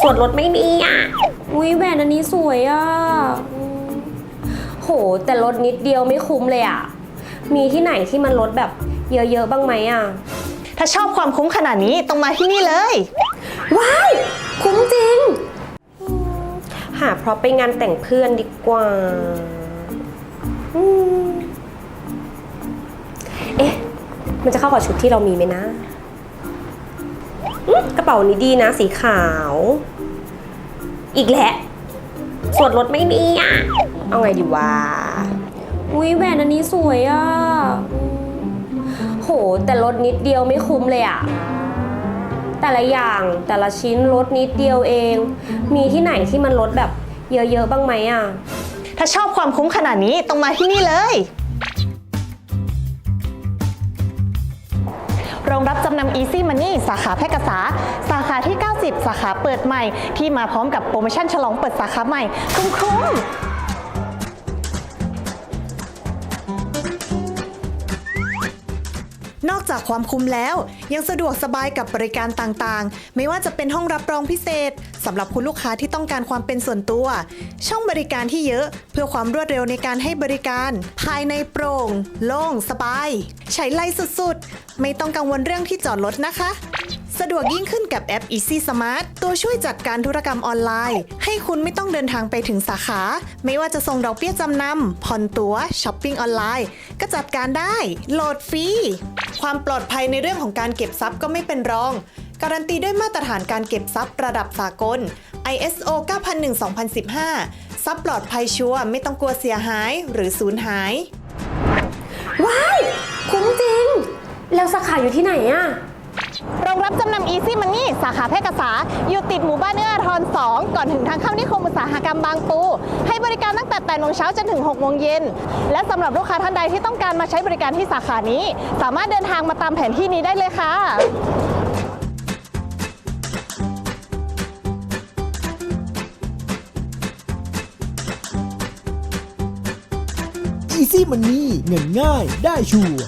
ส่วนลดไม่มีอะ อุ้ยแหวนอันนี้สวยอะอืมโห แต่ลดนิดเดียวไม่คุ้มเลยอะ มีที่ไหนที่มันลดแบบเยอะๆบ้างไหมอะ ถ้าชอบความคุ้มขนาดนี้ต้องมาที่นี่เลย ว้าวคุ้มจริงอืมหาเพราะไปงานแต่งเพื่อนดีกว่าอืมเอ๊ะ มันจะเข้ากับชุดที่เรามีไหมนะอืม กระเป๋านี้ดีนะสีขาว อีกแหละส่วนลดไม่มีอะ เอาไงดีวะ อุ้ยแหวนอันนี้สวยอะ โห แต่ลดนิดเดียวไม่คุ้มเลยอะ แต่ละอย่างแต่ละชิ้นลดนิดเดียวเอง มีที่ไหนที่มันลดแบบเยอะๆบ้างไหมอะ ถ้าชอบความคุ้มขนาดนี้ต้องมาที่นี่เลย โรงรับจำนำ Easy Money สาขาแพร่กษา สาขาที่ 90 สาขาเปิดใหม่ ที่มาพร้อมกับโปรโมชั่นฉลองเปิดสาขาใหม่คุ้มๆ นอกจากความคุ้มแล้ว ยังสะดวกสบายกับบริการต่างๆ ไม่ว่าจะเป็นห้องรับรองพิเศษสำหรับคุณลูกค้าที่ต้องการความเป็นส่วนตัว ช่องบริการที่เยอะเพื่อความรวดเร็วในการให้บริการ ภายในโปร่ง โล่ง สบาย ใช้ไลสุดๆ ไม่ต้องกังวลเรื่องที่จอดรถนะคะ สะดวกยิ่งขึ้นกับแอป Easy Smart ตัวช่วยจัดการธุรกรรมออนไลน์ ให้คุณไม่ต้องเดินทางไปถึงสาขา ไม่ว่าจะส่งดอกเบี้ยจำนำผ่อนตัว๋วช้อปปิ้งออนไลน์ ก็จัดการได้โหลดฟรี ความปลอดภัยในเรื่องของการเก็บทรัพย์ก็ไม่เป็นรอง การันตีด้วยมาตรฐานการเก็บทรัพย์ระดับสากล ISO 9001-2015 ทรัพย์ปลอดภัยชัวร์ไม่ต้องกลัวเสียหายหรือสูญหาย ว้าวคุ้มจริง แล้วสาขาอยู่ที่ไหนอะโรงรับจำนำ Easy Money สาขาแพร่กษา อยู่ติดหมู่บ้านเอื้ออาท ร 2 ก่อนถึงทางเข้านิคมอุตสาหกรรมบางปู ให้บริการตั้งแต่8โมงเช้าจนถึง6โมงเย็น และสำหรับลูกค้าท่านใดที่ต้องการมาใช้บริการที่สาขานี้ สามารถเดินทางมาตามแผนที่นี้ได้เลยค่ะ Easy Money เงินง่ายได้ชัวร์